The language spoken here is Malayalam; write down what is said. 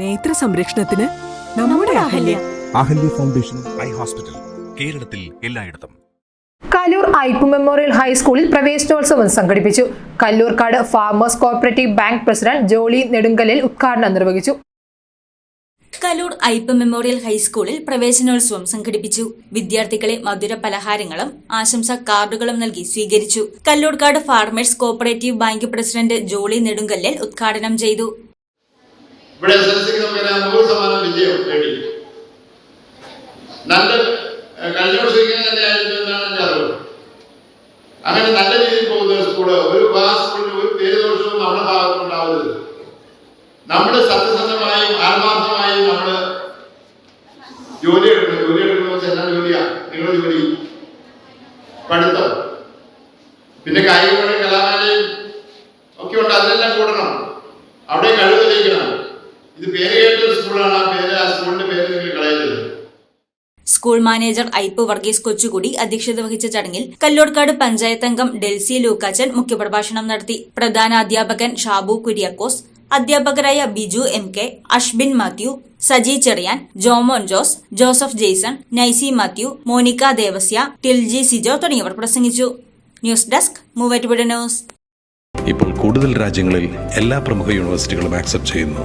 നേത്ര സംരക്ഷണത്തിന് നമ്മുടെ Ahalya. Ahalya. Foundation eye hospital കേരളത്തിൽ എല്ലായിടത്തും. കല്ലൂർ ഐപ്പ് മെമ്മോറിയൽ ഹൈസ്കൂളിൽ പ്രവേശനോത്സവം സംഘടിപ്പിച്ചു. Kallurkad farmers cooperative bank president Jolly Nedunkalil ഉദ്ഘാടനം നിർവഹിച്ചു. കലൂർ ഐപ്പ് മെമ്മോറിയൽ ഹൈസ്കൂളിൽ പ്രവേശനോത്സവം സംഘടിപ്പിച്ചു. വിദ്യാർത്ഥികളെ മധുര പലഹാരങ്ങളും ആശംസാ കാർഡുകളും നൽകി സ്വീകരിച്ചു. Kallurkad farmers cooperative bank president Jolly Nedunkallil ഉദ്ഘാടനം ചെയ്തു. ഇവിടെ എസ് എൽ സിക്ക് നമുക്ക് ഒരു നൂറ് ശതമാനം വിജയം നേടി നല്ല കഴിഞ്ഞ വർഷം തന്നെ ആയിരുന്നു എന്നാണ് എന്റെ അറിവ്. അങ്ങനെ നല്ല രീതിയിൽ പോകുന്ന സ്കൂൾ ഒരു ക്ലാസ് ഒരു പേര് ദോഷവും നമ്മുടെ ഭാഗത്തുണ്ടാവരുത് നമ്മുടെ സത്യസന്ധമായും ആത്മാർത്ഥമായും നമ്മൾ ജോലി എടുക്കണം. ജോലി എടുക്കണമെന്ന് വെച്ചാൽ എന്നാ ജോലിയാ? നിങ്ങളുടെ ജോലി പഠിത്തം. പിന്നെ കായികങ്ങളും കലാകാലയും ഒക്കെ ഉണ്ട്. അതിനെല്ലാം കൂടണം. അവിടെ കഴിവ് തെളിയിക്കണം. ഇത് പേര് കേട്ട സ്കൂളാണ്. ആ പേര് ആ സ്കൂളിന്റെ പേര് നിങ്ങൾ കളയരുത്. സ്കൂൾ മാനേജർ ഐപ്പ് വർഗീസ് കൊച്ചുകുടി അധ്യക്ഷത വഹിച്ച ചടങ്ങിൽ കല്ലോർക്കാട് പഞ്ചായത്ത് അംഗം ഡെൽസി ലൂക്കാച്ചൻ മുഖ്യപ്രഭാഷണം നടത്തി. പ്രധാന അധ്യാപകൻ ഷാബു കുര്യാക്കോസ് അധ്യാപകരായ ബിജു എം കെ അഷ്ബിൻ മാത്യു സജി ചെറിയാൻ ജോമോൻ ജോസ് ജോസഫ് ജെയ്സൺ നൈസി മാത്യു മോനിക്ക ദേവസ്യ ടിൽജി സിജോ തുടങ്ങിയവർ പ്രസംഗിച്ചു. News desk Muvattupuzha news. ഇപ്പോൾ കൂടുതൽ രാജ്യങ്ങളിൽ എല്ലാ പ്രമുഖ യൂണിവേഴ്സിറ്റികളും ആക്സെപ്റ്റ് ചെയ്യുന്നു.